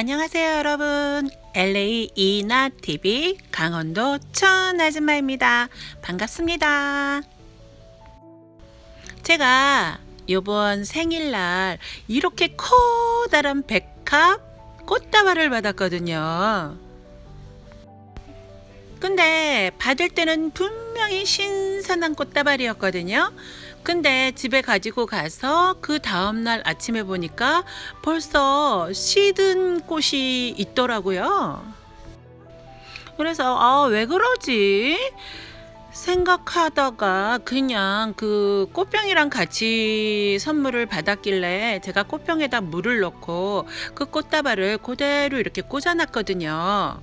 안녕하세요, 여러분. LA 이나 TV 강원도 천 아줌마입니다. 반갑습니다. 제가 요번 생일날 이렇게 커다란 백합 꽃다발을 받았거든요. 근데 받을 때는 분명 히 신선한 꽃다발이었거든요. 근데 집에 가지고 가서 그 다음날 아침에 보니까 벌써 시든 꽃이 있더라고요. 그래서 아, 왜 그러지? 생각하다가 그냥 그 꽃병이랑 같이 선물을 받았길래 제가 꽃병에다 물을 넣고 그 꽃다발을 그대로 이렇게 꽂아놨거든요.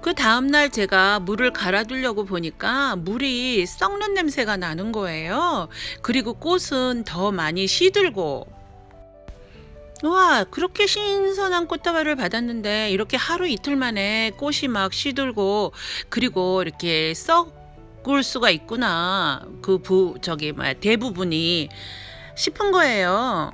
그 다음날 제가 물을 갈아두려고 보니까 물이 썩는 냄새가 나는 거예요. 그리고 꽃은 더 많이 시들고. 와, 그렇게 신선한 꽃다발을 받았는데 이렇게 하루 이틀 만에 꽃이 막 시들고 그리고 이렇게 썩을 수가 있구나. 그 부, 저기, 뭐야, 대부분이 싶은 거예요.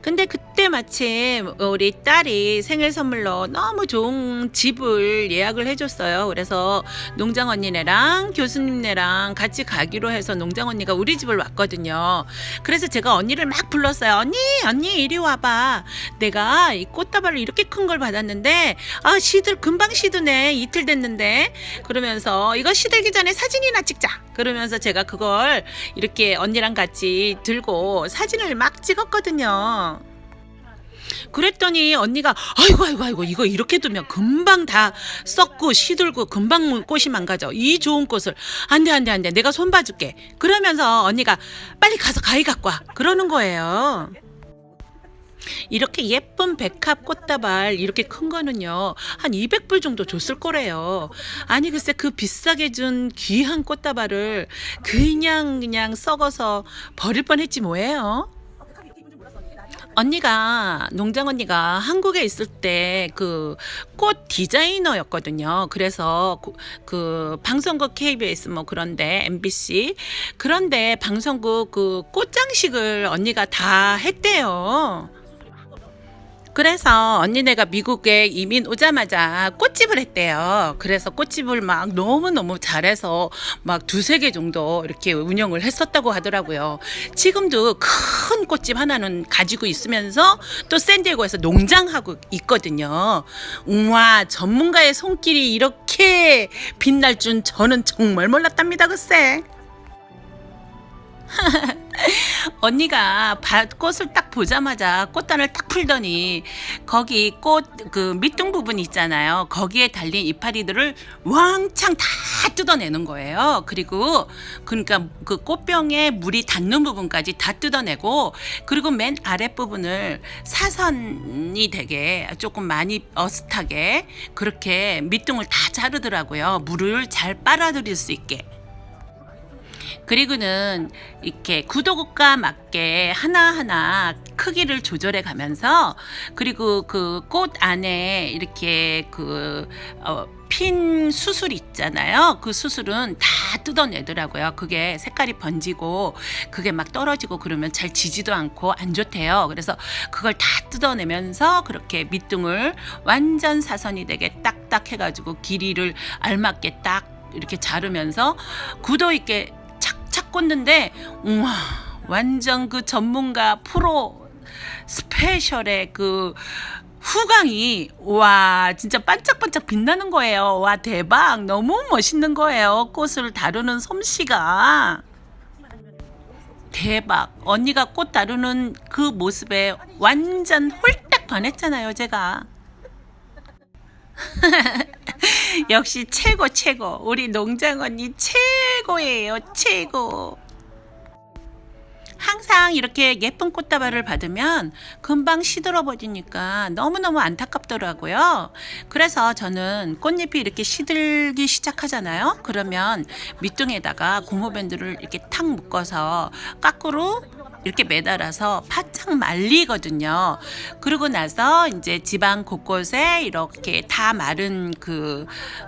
근데 그때 마침 우리 딸이 생일 선물로 너무 좋은 집을 예약을 해줬어요. 그래서 농장 언니네랑 교수님네랑 같이 가기로 해서 농장 언니가 우리 집을 왔거든요. 그래서 제가 언니를 막 불렀어요. 언니, 언니 이리 와봐. 내가 이 꽃다발을 이렇게 큰 걸 받았는데 아 시들 금방 시드네 이틀 됐는데 그러면서 이거 시들기 전에 사진이나 찍자. 그러면서 제가 그걸 이렇게 언니랑 같이 들고 사진을 막 찍었거든요. 그랬더니 언니가 아이고 아이고 아이고 이거 이렇게 두면 금방 다 썩고 시들고 금방 꽃이 망가져. 이 좋은 꽃을. 안돼 안돼 안돼. 내가 손 봐줄게. 그러면서 언니가 빨리 가서 가위 갖고 와. 그러는 거예요. 이렇게 예쁜 백합 꽃다발 이렇게 큰 거는요 한 200불 정도 줬을 거래요. 아니 글쎄 그 비싸게 준 귀한 꽃다발을 그냥 그냥 썩어서 버릴 뻔했지 뭐예요 언니가 농장 언니가 한국에 있을 때 그 꽃 디자이너였거든요. 그래서 그, 그 방송국 KBS 뭐 그런데 MBC 그런데 방송국 그 꽃장식을 언니가 다 했대요. 그래서 언니네가 미국에 이민 오자마자 꽃집을 했대요. 그래서 꽃집을 막 너무너무 잘해서 막 두세 개 정도 이렇게 운영을 했었다고 하더라고요. 지금도 큰 꽃집 하나는 가지고 있으면서 또 샌디에고에서 농장하고 있거든요. 우와, 전문가의 손길이 이렇게 빛날 줄 저는 정말 몰랐답니다, 글쎄. 언니가 밭 꽃을 딱 보자마자 꽃단을 딱 풀더니 거기 꽃 그 밑둥 부분 있잖아요. 거기에 달린 이파리들을 왕창 다 뜯어내는 거예요. 그리고 그러니까 그 꽃병에 물이 닿는 부분까지 다 뜯어내고 그리고 맨 아랫 부분을 사선이 되게 조금 많이 어슷하게 그렇게 밑둥을 다 자르더라고요. 물을 잘 빨아들일 수 있게. 그리고는 이렇게 구도국과 맞게 하나하나 크기를 조절해 가면서 그리고 그 꽃 안에 이렇게 그 어, 핀 수술 있잖아요. 그 수술은 다 뜯어내더라고요. 그게 색깔이 번지고 그게 막 떨어지고 그러면 잘 지지도 않고 안 좋대요. 그래서 그걸 다 뜯어내면서 그렇게 밑둥을 완전 사선이 되게 딱딱 해가지고 길이를 알맞게 딱 이렇게 자르면서 구도 있게 착착 꽂는데 우와 완전 그 전문가 프로 스페셜의 그 후광이 와 진짜 반짝반짝 빛나는 거예요. 와 대박 너무 멋있는 거예요. 꽃을 다루는 솜씨가 대박 언니가 꽃 다루는 그 모습에 완전 홀딱 반했잖아요 제가. 역시 최고 최고. 우리 농장 언니 최고예요 최고 항상 이렇게 예쁜 꽃다발을 받으면 금방 시들어 버리니까 너무너무 안타깝더라고요. 그래서 저는 꽃잎이 이렇게 시들기 시작하잖아요. 그러면 밑둥에다가 고무밴드를 이렇게 탁 묶어서 까꾸로 이렇게 매달아서 바짝 말리거든요. 그러고 나서 이제 집안 곳곳에 이렇게 다 마른 그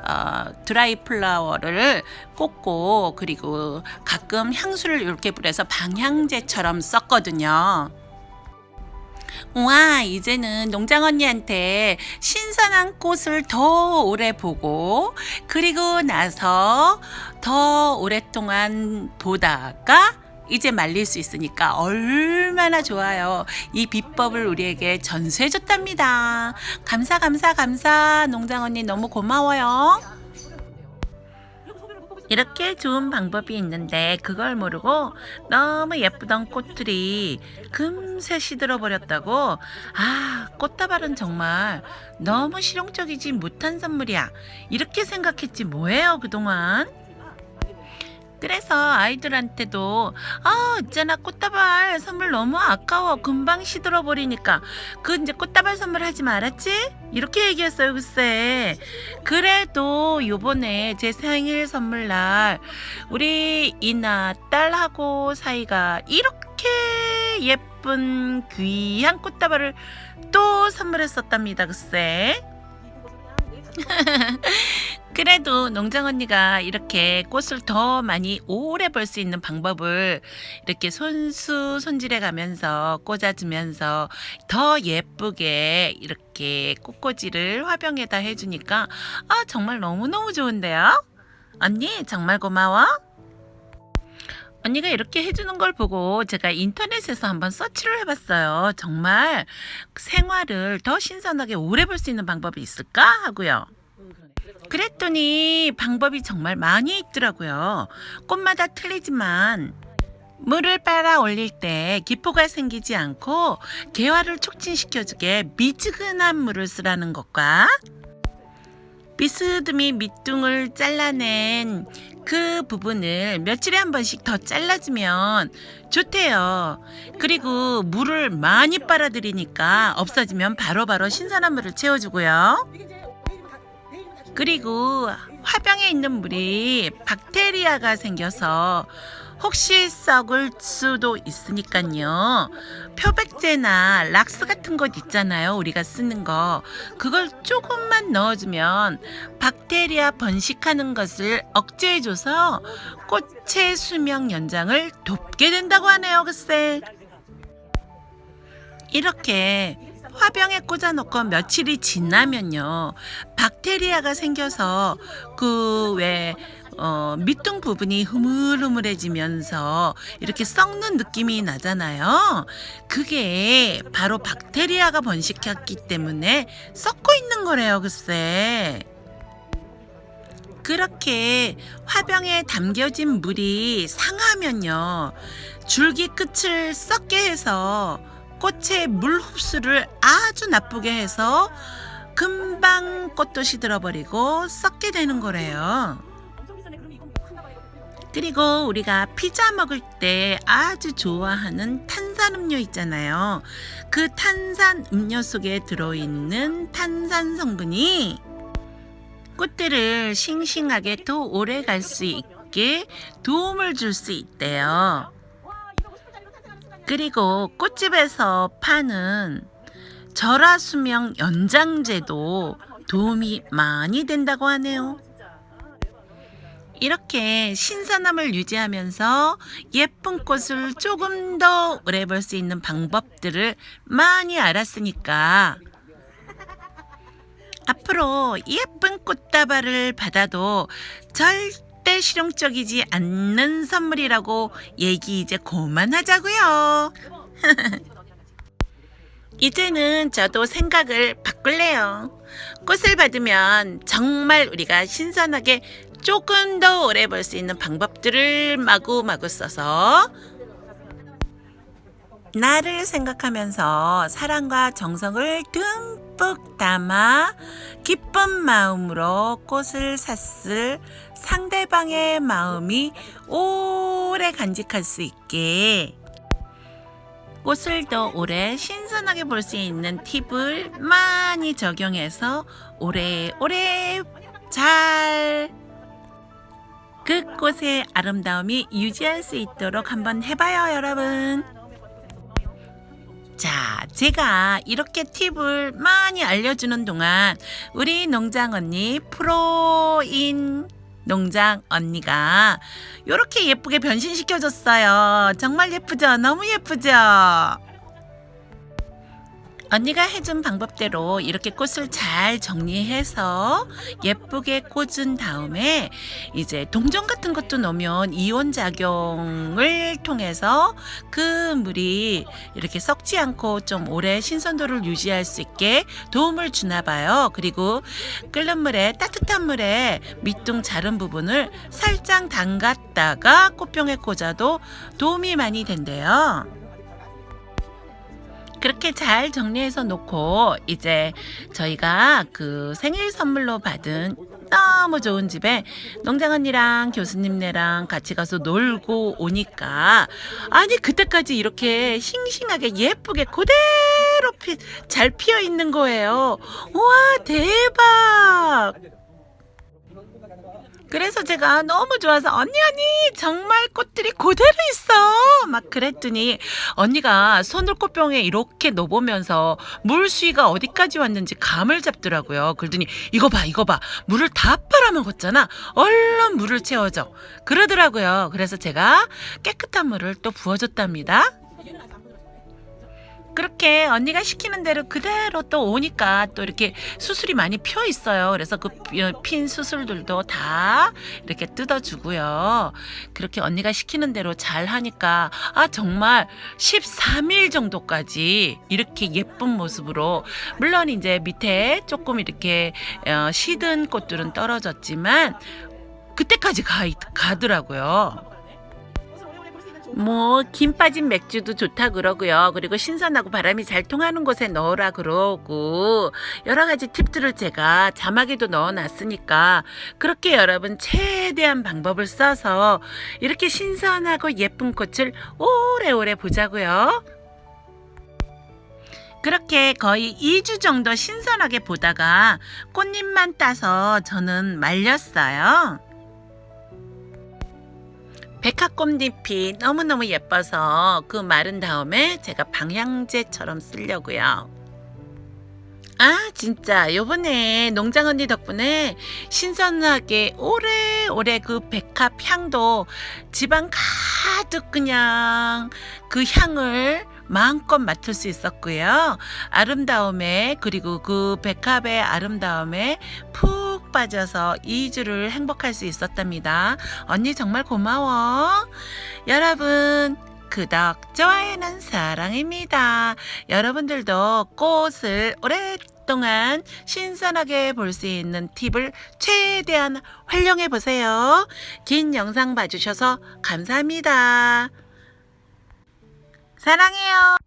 어, 드라이 플라워를 꽂고 그리고 가끔 향수를 이렇게 뿌려서 방향제 처럼 썼거든요. 와, 이제는 농장 언니한테 신선한 꽃을 더 오래 보고, 그리고 나서 더 오랫동안 보다가 이제 말릴 수 있으니까 얼마나 좋아요. 이 비법을 우리에게 전수해줬답니다. 감사, 감사, 감사. 농장 언니 너무 고마워요. 이렇게 좋은 방법이 있는데 그걸 모르고 너무 예쁘던 꽃들이 금세 시들어 버렸다고. 아 꽃다발은 정말 너무 실용적이지 못한 선물이야. 이렇게 생각했지 뭐예요 그동안 그래서 아이들한테도 아 있잖아. 꽃다발 선물 너무 아까워. 금방 시들어 버리니까. 그 이제 꽃다발 선물 하지 말았지? 이렇게 얘기했어요 글쎄. 그래도 요번에 제 생일 선물날 우리 이나 딸하고 사이가 이렇게 예쁜 귀한 꽃다발을 또 선물했었답니다 글쎄 그래도 농장 언니가 이렇게 꽃을 더 많이 오래 볼 수 있는 방법을 이렇게 손수 손질해 가면서 꽂아주면서 더 예쁘게 이렇게 꽃꽂이를 화병에다 해주니까 아 정말 너무너무 좋은데요? 언니 정말 고마워. 언니가 이렇게 해주는 걸 보고 제가 인터넷에서 한번 서치를 해봤어요. 정말 생활을 더 신선하게 오래 볼 수 있는 방법이 있을까 하고요. 그랬더니 방법이 정말 많이 있더라고요. 꽃마다 틀리지만 물을 빨아 올릴 때 기포가 생기지 않고 개화를 촉진시켜주게 미지근한 물을 쓰라는 것과 비스듬히 밑둥을 잘라낸 그 부분을 며칠에 한 번씩 더 잘라주면 좋대요. 그리고 물을 많이 빨아들이니까 없어지면 바로바로 신선한 물을 채워주고요. 그리고 화병에 있는 물이 박테리아가 생겨서 혹시 썩을 수도 있으니까요. 표백제나 락스 같은 것 있잖아요. 우리가 쓰는 거. 그걸 조금만 넣어주면 박테리아 번식하는 것을 억제해줘서 꽃의 수명 연장을 돕게 된다고 하네요. 글쎄. 이렇게 화병에 꽂아 놓고 며칠이 지나면요. 박테리아가 생겨서 그왜 어, 밑둥 부분이 흐물흐물해지면서 이렇게 썩는 느낌이 나잖아요. 그게 바로 박테리아가 번식했기 때문에 썩고 있는 거래요, 글쎄. 그렇게 화병에 담겨진 물이 상하면요. 줄기 끝을 썩게 해서 꽃의 물 흡수를 아주 나쁘게 해서 금방 꽃도 시들어버리고 썩게 되는 거래요. 그리고 우리가 피자 먹을 때 아주 좋아하는 탄산음료 있잖아요. 그 탄산 음료 속에 들어있는 탄산 성분이 꽃들을 싱싱하게 더 오래 갈 수 있게 도움을 줄 수 있대요. 그리고 꽃집에서 파는 절화 수명 연장제도 도움이 많이 된다고 하네요. 이렇게 신선함을 유지하면서 예쁜 꽃을 조금 더 오래 볼 수 있는 방법들을 많이 알았으니까 앞으로 예쁜 꽃다발을 받아도 절대 실용적이지 않는 선물이라고 얘기 이제 그만하자고요. 이제는 저도 생각을 바꿀래요. 꽃을 받으면 정말 우리가 신선하게 조금 더 오래 볼 수 있는 방법들을 마구마구 써서 나를 생각하면서 사랑과 정성을 듬 뿍 담아 기쁜 마음으로 꽃을 샀을 상대방의 마음이 오래 간직할 수 있게 꽃을 더 오래 신선하게 볼 수 있는 팁을 많이 적용해서 오래오래 잘 그 꽃의 아름다움이 유지할 수 있도록 한번 해봐요, 여러분. 자, 제가 이렇게 팁을 많이 알려주는 동안 우리 농장 언니 프로인 농장 언니가 이렇게 예쁘게 변신시켜줬어요. 정말 예쁘죠? 너무 예쁘죠? 언니가 해준 방법대로 이렇게 꽃을 잘 정리해서 예쁘게 꽂은 다음에 이제 동전 같은 것도 넣으면 이온 작용을 통해서 그 물이 이렇게 썩지 않고 좀 오래 신선도를 유지할 수 있게 도움을 주나 봐요. 그리고 끓는 물에 따뜻한 물에 밑둥 자른 부분을 살짝 담갔다가 꽃병에 꽂아도 도움이 많이 된대요. 그렇게 잘 정리해서 놓고 이제 저희가 그 생일 선물로 받은 너무 좋은 집에 농장 언니랑 교수님네랑 같이 가서 놀고 오니까 아니 그때까지 이렇게 싱싱하게 예쁘게 그대로 피, 잘 피어 있는 거예요. 우와 대박. 그래서 제가 너무 좋아서 언니 언니 정말 꽃들이 그대로 있어. 막 그랬더니 언니가 손을 꽃병에 이렇게 넣어보면서 물 수위가 어디까지 왔는지 감을 잡더라고요. 그러더니 이거 봐 이거 봐. 물을 다 빨아먹었잖아. 얼른 물을 채워줘. 그러더라고요. 그래서 제가 깨끗한 물을 또 부어줬답니다 그렇게 언니가 시키는 대로 그대로 또 오니까 또 이렇게 수술이 많이 펴 있어요. 그래서 그 핀 수술들도 다 이렇게 뜯어주고요. 그렇게 언니가 시키는 대로 잘 하니까 아 정말 13일 정도까지 이렇게 예쁜 모습으로 물론 이제 밑에 조금 이렇게 어, 시든 꽃들은 떨어졌지만 그때까지 가, 가더라고요. 뭐 김 빠진 맥주도 좋다 그러고요. 그리고 신선하고 바람이 잘 통하는 곳에 넣으라 그러고 여러 가지 팁들을 제가 자막에도 넣어 놨으니까 그렇게 여러분 최대한 방법을 써서 이렇게 신선하고 예쁜 꽃을 오래오래 보자고요. 그렇게 거의 2주 정도 신선하게 보다가 꽃잎만 따서 저는 말렸어요. 백합꽃잎이 너무너무 예뻐서 그 마른 다음에 제가 방향제처럼 쓰려고요. 아 진짜 요번에 농장 언니 덕분에 신선하게 오래오래 그 백합 향도 집안 가득 그냥 그 향을 마음껏 맡을 수 있었고요. 아름다움에 그리고 그 백합의 아름다움에 푹 빠져서 2주를 행복할 수 있었답니다. 언니 정말 고마워. 여러분 구독, 좋아요는 사랑입니다. 여러분들도 꽃을 오랫동안 신선하게 볼 수 있는 팁을 최대한 활용해 보세요. 긴 영상 봐주셔서 감사합니다. 사랑해요.